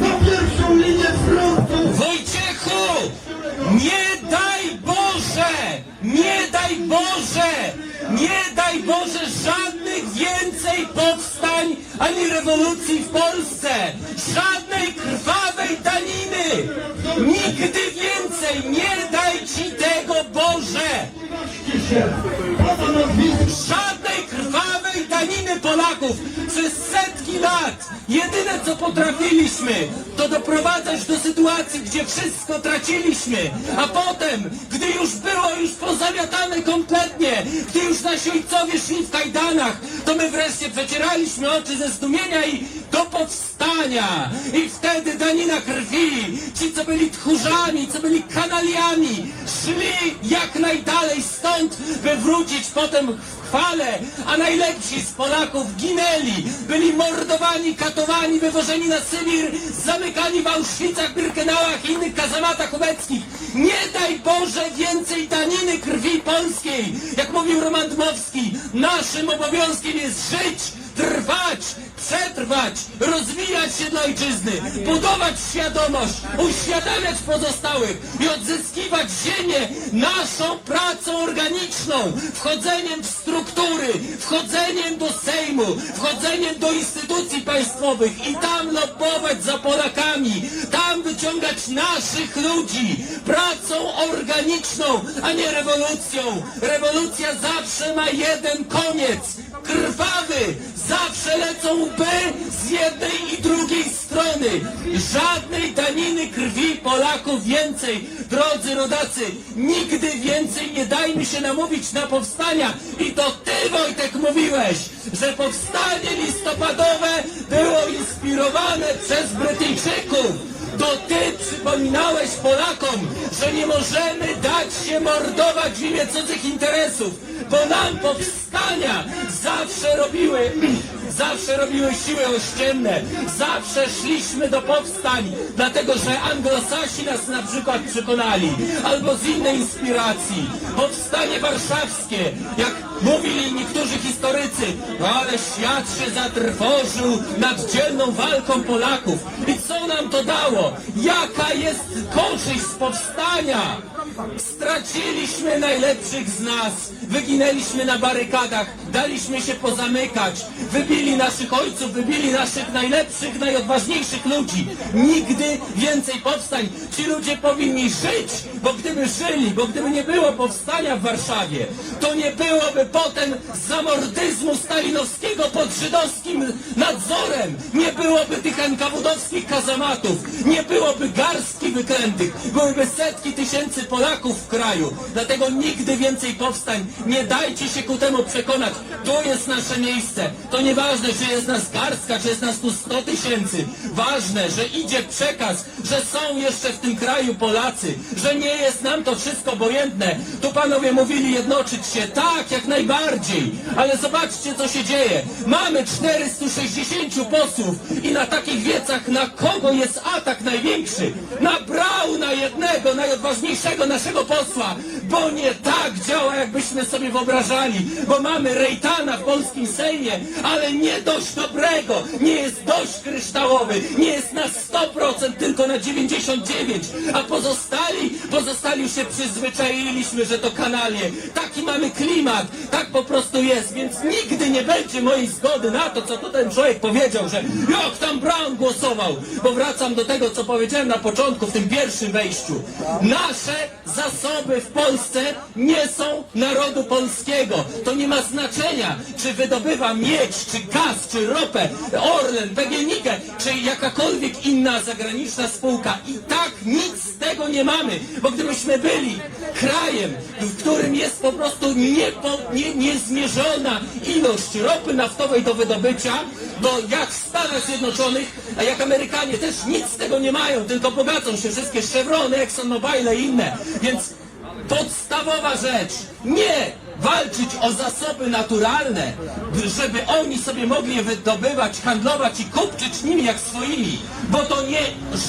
za pierwszą linię frontu! Wojciechu! Nie daj Boże! Nie daj Boże! Nie daj Boże żadnych więcej powstań ani rewolucji w Polsce! Żadnej krwawej daniny! Nigdy więcej! Nie daj Ci tego Boże! Polaków przez setki lat. Jedyne co potrafiliśmy, to doprowadzać do sytuacji, gdzie wszystko traciliśmy, a potem, gdy już było już pozamiatane kompletnie, gdy już nasi ojcowie szli w kajdanach, to my wreszcie przecieraliśmy oczy ze zdumienia i do powstania. I wtedy danina krwi, ci co byli tchórzami, co byli kanaliami, szli jak najdalej stąd, by wrócić potem w chwale, a najlepsi z Polaków ginęli, byli mordowani, katowani, wywożeni na Sybir, zamykani w Auschwitzach, Birkenauach i innych kazamatach ubeckich. Nie daj Boże więcej daniny krwi polskiej. Jak mówił Roman Dmowski, naszym obowiązkiem jest żyć, trwać, przetrwać, rozwijać się dla ojczyzny, budować świadomość, uświadamiać pozostałych i odzyskiwać ziemię naszą pracą organiczną, wchodzeniem w struktury, wchodzeniem do Sejmu, wchodzeniem do instytucji państwowych i tam lobbować za Polakami, tam wyciągać naszych ludzi, pracą organiczną, a nie rewolucją. Rewolucja zawsze ma jeden koniec, krwawy, zawsze lecą łby z jednej i drugiej strony. Żadnej daniny krwi Polaków więcej. Drodzy rodacy, nigdy więcej nie dajmy się namówić na powstania. I to ty, Wojtek, mówiłeś, że powstanie listopadowe było inspirowane przez Brytyjczyków. To ty przypominałeś Polakom, że nie możemy dać się mordować w imię cudzych interesów, bo nam powstania zawsze robiły, zawsze robiły siły ościenne, zawsze szliśmy do powstań, dlatego że anglosasi nas na przykład przekonali, albo z innej inspiracji. Powstanie warszawskie, jak mówili niektórzy historycy, no ale świat się zatrwożył nad dzielną walką Polaków. I co nam to dało? Jaka jest korzyść z powstania? Straciliśmy najlepszych z nas, wyginęliśmy na barykadach, daliśmy się pozamykać, wybili naszych ojców, wybili naszych najlepszych, najodważniejszych ludzi. Nigdy więcej powstań. Ci ludzie powinni żyć, bo gdyby żyli, bo gdyby nie było powstania w Warszawie, to nie byłoby potem zamordyzmu stalinowskiego pod żydowskim nadzorem, nie byłoby tych NKWD-owskich kazamatów, nie byłoby garstki wyklętych, byłyby setki tysięcy Polaków w kraju. Dlatego nigdy więcej powstań. Nie dajcie się ku temu przekonać. Tu jest nasze miejsce. To nieważne, czy jest nas garstka, czy jest nas tu 100 tysięcy. Ważne, że idzie przekaz, że są jeszcze w tym kraju Polacy, że nie jest nam to wszystko obojętne. Tu panowie mówili jednoczyć się. Tak, jak najbardziej. Ale zobaczcie, co się dzieje. Mamy 460 posłów i na takich wiecach na kogo jest atak największy? Na Brauna jednego, najodważniejszego naszego posła. Bo nie tak działa, jakbyśmy sobie wyobrażali. Bo mamy Rejtana w polskim Sejmie, ale nie dość dobrego. Nie jest dość kryształowy. Nie jest na 100%, tylko na 99%. A pozostali, pozostali się przyzwyczailiśmy, że to kanalie. Taki mamy klimat. Tak po prostu jest. Więc nigdy nie będzie mojej zgody na to, co tu ten człowiek powiedział, że jak tam Brown głosował. Bo wracam do tego, co powiedziałem na początku, w tym pierwszym wejściu. Nasze zasoby w Polsce nie są narodu polskiego. To nie ma znaczenia, czy wydobywa miedź, czy gaz, czy ropę, Orlen, PGNiG, czy jakakolwiek inna zagraniczna spółka. I tak nic z tego nie mamy, bo gdybyśmy byli krajem, w którym jest po prostu niepo, nie, niezmierzona ilość ropy naftowej do wydobycia, to jak w Stanach Zjednoczonych, a jak Amerykanie też nic z tego nie mają, tylko bogacą się wszystkie Chevrony, ExxonMobile i inne. Więc podstawowa rzecz, nie walczyć o zasoby naturalne, żeby oni sobie mogli wydobywać, handlować i kupczyć nimi jak swoimi, bo to nie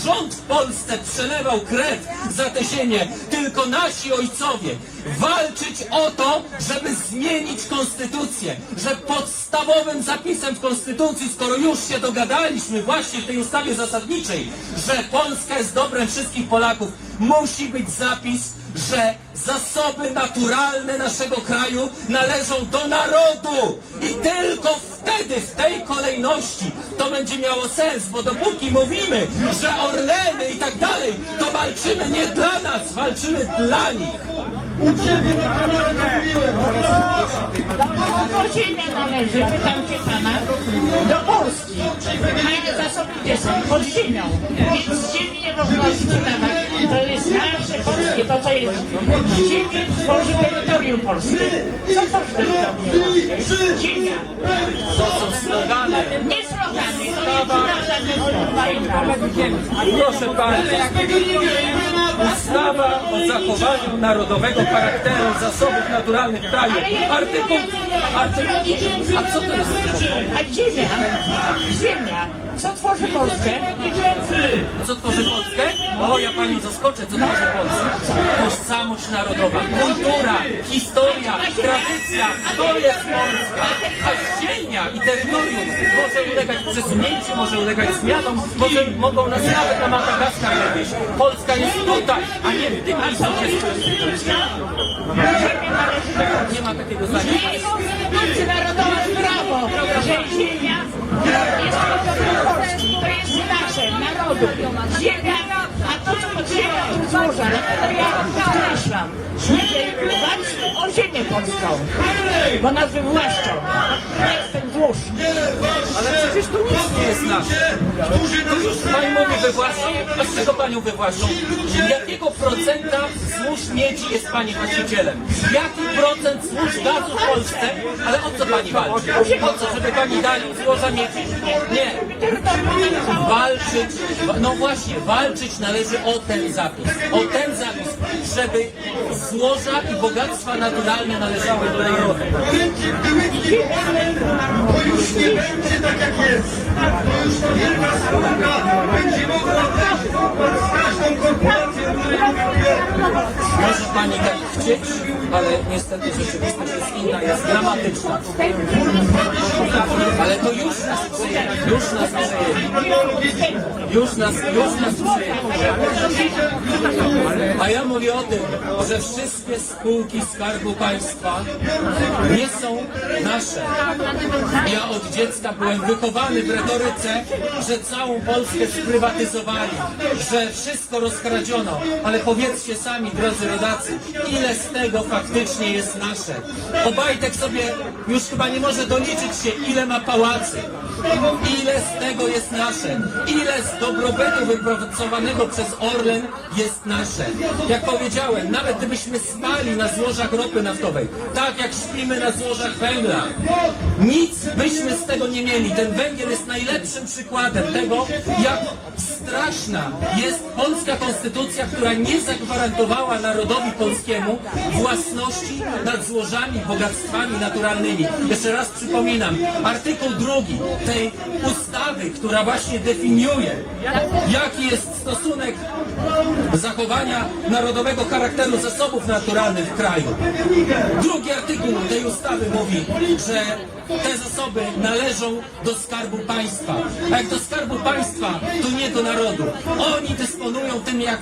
rząd w Polsce przelewał krew za te ziemię, tylko nasi ojcowie. Walczyć o to, żeby zmienić konstytucję, że podstawowym zapisem w konstytucji, skoro już się dogadaliśmy właśnie w tej ustawie zasadniczej, że Polska jest dobrem wszystkich Polaków, musi być zapis, że zasoby naturalne naszego kraju należą do narodu i tylko wtedy, w tej kolejności to będzie miało sens, bo dopóki mówimy, że Orleny i tak dalej, to walczymy nie dla nas, walczymy dla nich. U ciebie na kanale mówiłem. Kogo ziemia należy, pytam cię pana, do Polski. A zasoby gdzie są? Pod ziemią. Więc ziemi nie można sprzedawać. To jest nasze polskie, to co jest. Ziemię tworzy terytorium polskie. Co tworzy terytorium polskie? Ziemia. To są slogany. Nie slogany, to jest nasza terytorium. Proszę Państwa, ustawa o zachowaniu narodowego charakteru zasobów naturalnych kraju. Artykuł, artykuł, a co to jest? A ziemia, ziemia, co tworzy Polskę? Co tworzy Polskę? O, ja Panią zaskoczę, co tworzy Polskę. Tożsamość narodowa, kultura, historia, tradycja, to jest Polska. A ziemia i terytorium może ulegać przesunięciu, może ulegać zmianom, może mogą nas nawet na Madagaskar wywieźć. Polska jest tutaj, a nie w tym miejscu. Nie ma takiego zdania. Nie że ziemia jest terytorium Polski. To jest nasze, narodu. Ziemia, a to co ziemią to złoża, to ja podkreślam. Że walczmy o ziemię polską, bo nas wywłaszczą. Jestem złóż. Ale przecież tu nic nie jest nasze. To Pani mówi wywłaszczą, a z czego Panią wywłaszczą? Jakiego procenta złóż miedzi jest Pani właścicielem? Jaki procent złóż gazu w Polsce? Ale o co Pani walczy? O co, żeby Pani dali złoża miedzi? Nie. Walczyć, no właśnie, walczyć należy o ten zapis. O ten zapis, żeby złoża i bogactwa naturalne należały do narodu. Będzie były to już nie będzie tak jak jest. To już ta wielka spółka będzie mogła wejść z każdą korporacją, której mówię. Może pani chcieć, ale niestety rzeczywistość jest inna, jest dramatyczna. Ale to już nas przejęli, już nas przejęli. Już nas, już nas przejęli. A ja mówię o tym, że wszystkie spółki Skarbu Państwa nie są nasze. Ja od dziecka byłem wychowany w retoryce, że całą Polskę sprywatyzowali, że wszystko rozkradziono. Ale powiedzcie sami, drodzy rodacy, ile z tego faktycznie jest nasze? Obajtek sobie już chyba nie może doliczyć się, ile ma pałacy. Ile z tego jest nasze? Ile z dobrobytu wypracowanego przez Orlen jest nasze? Jak powiedziałem, nawet gdybyśmy spali na złożach ropy naftowej, tak jak śpimy na złożach węgla, nic byśmy z tego nie mieli. Ten węgiel jest najlepszym przykładem tego, jak straszna jest polska konstytucja, która nie zagwarantowała narodowi polskiemu własności nad złożami, bogactwami naturalnymi. Jeszcze raz przypominam, artykuł drugi tej ustawy, która właśnie definiuje, jaki jest stosunek zachowania narodowego charakteru zasobów naturalnych w kraju. Drugi artykuł tej ustawy mówi, że te zasoby należą do Skarbu Państwa. A jak do Skarbu Państwa, to nie do narodu. Oni dysponują tym jak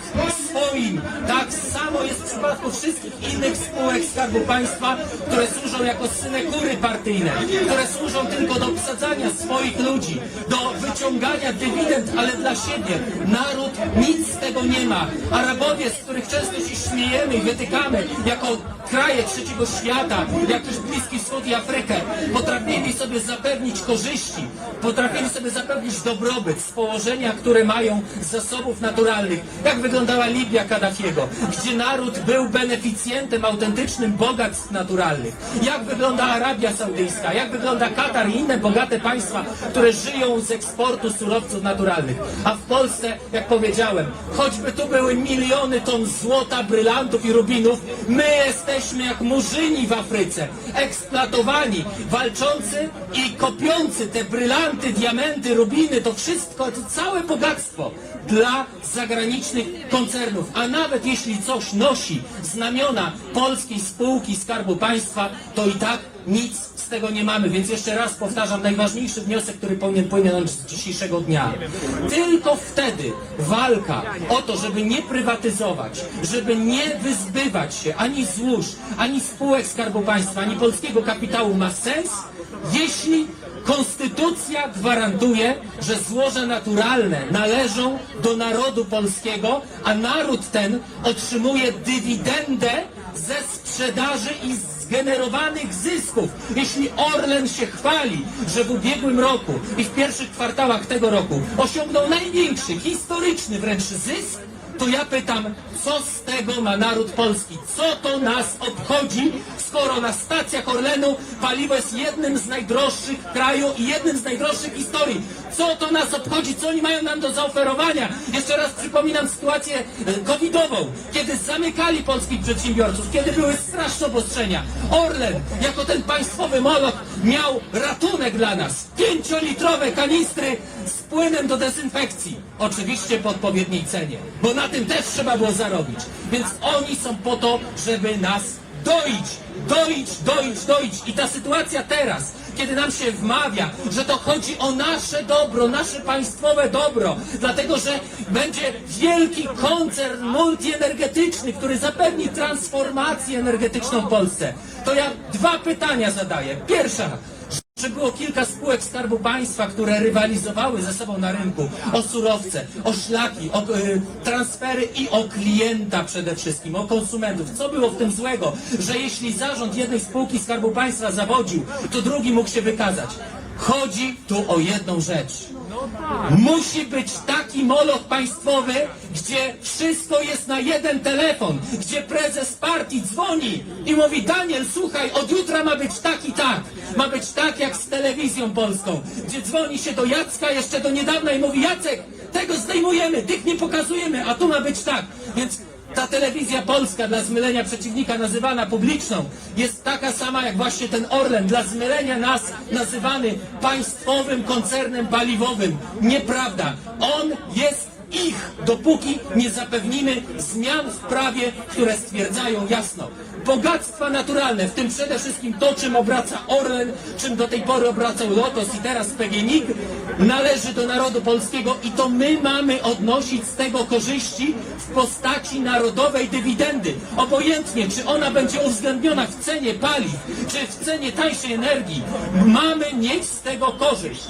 Tak samo jest w przypadku wszystkich innych spółek Skarbu Państwa, które służą jako synekury partyjne, które służą tylko do obsadzania swoich ludzi, do wyciągania dywidend, ale dla siebie. Naród nic z tego nie ma. Arabowie, z których często się śmiejemy i wytykamy jako kraje trzeciego świata, jak też Bliski Wschód i Afrykę, potrafili sobie zapewnić korzyści, potrafili sobie zapewnić dobrobyt z położenia, które mają z zasobów naturalnych. Jak wyglądała Libia? Libia Kaddafiego, gdzie naród był beneficjentem autentycznym bogactw naturalnych. Jak wygląda Arabia Saudyjska, jak wygląda Katar i inne bogate państwa, które żyją z eksportu surowców naturalnych. A w Polsce, jak powiedziałem, choćby tu były miliony ton złota, brylantów i rubinów, my jesteśmy jak murzyni w Afryce, eksploatowani, walczący i kopiący te brylanty, diamenty, rubiny, to wszystko, to całe bogactwo dla zagranicznych koncernów. A nawet jeśli coś nosi znamiona polskiej spółki Skarbu Państwa, to i tak nic z tego nie mamy. Więc jeszcze raz powtarzam, najważniejszy wniosek, który powinien płynąć z dzisiejszego dnia. Tylko wtedy walka o to, żeby nie prywatyzować, żeby nie wyzbywać się ani złóż, ani spółek Skarbu Państwa, ani polskiego kapitału ma sens, jeśli Konstytucja gwarantuje, że złoża naturalne należą do narodu polskiego, a naród ten otrzymuje dywidendę ze sprzedaży i zgenerowanych zysków. Jeśli Orlen się chwali, że w ubiegłym roku i w pierwszych kwartałach tego roku osiągnął największy, historyczny wręcz zysk, to ja pytam, co z tego ma naród polski? Co to nas obchodzi, skoro na stacjach Orlenu paliwo jest jednym z najdroższych kraju i jednym z najdroższych historii? Co to nas obchodzi? Co oni mają nam do zaoferowania? Jeszcze raz przypominam sytuację e, covidową, kiedy zamykali polskich przedsiębiorców, kiedy były straszne obostrzenia. Orlen, jako ten państwowy moloch, miał ratunek dla nas. Pięciolitrowe kanistry z płynem do dezynfekcji. Oczywiście po odpowiedniej cenie, bo na tym też trzeba było zarobić. Więc oni są po to, żeby nas doić, doić, doić, doić. I ta sytuacja teraz, kiedy nam się wmawia, że to chodzi o nasze dobro, nasze państwowe dobro, dlatego że będzie wielki koncern multienergetyczny, który zapewni transformację energetyczną Polsce, to ja dwa pytania zadaję. Pierwsza, że było kilka spółek Skarbu Państwa, które rywalizowały ze sobą na rynku o surowce, o szlaki, o y, transfery i o klienta przede wszystkim, o konsumentów. Co było w tym złego, że jeśli zarząd jednej spółki Skarbu Państwa zawodził, to drugi mógł się wykazać? Chodzi tu o jedną rzecz. Musi być taki moloch państwowy, gdzie wszystko jest na jeden telefon, gdzie prezes partii dzwoni i mówi Daniel, słuchaj, od jutra ma być tak i tak. Ma być tak jak z telewizją polską, gdzie dzwoni się do Jacka jeszcze do niedawna i mówi Jacek, tego zdejmujemy, tych nie pokazujemy, a tu ma być tak. Więc ta telewizja polska dla zmylenia przeciwnika nazywana publiczną jest taka sama jak właśnie ten Orlen dla zmylenia nas nazywany państwowym koncernem paliwowym. Nieprawda. On jest ich, dopóki nie zapewnimy zmian w prawie, które stwierdzają jasno. Bogactwa naturalne, w tym przede wszystkim to, czym obraca Orlen, czym do tej pory obracał Lotos i teraz PGNiG, należy do narodu polskiego i to my mamy odnosić z tego korzyści w postaci narodowej dywidendy. Obojętnie, czy ona będzie uwzględniona w cenie paliw, czy w cenie tańszej energii, mamy mieć z tego korzyść.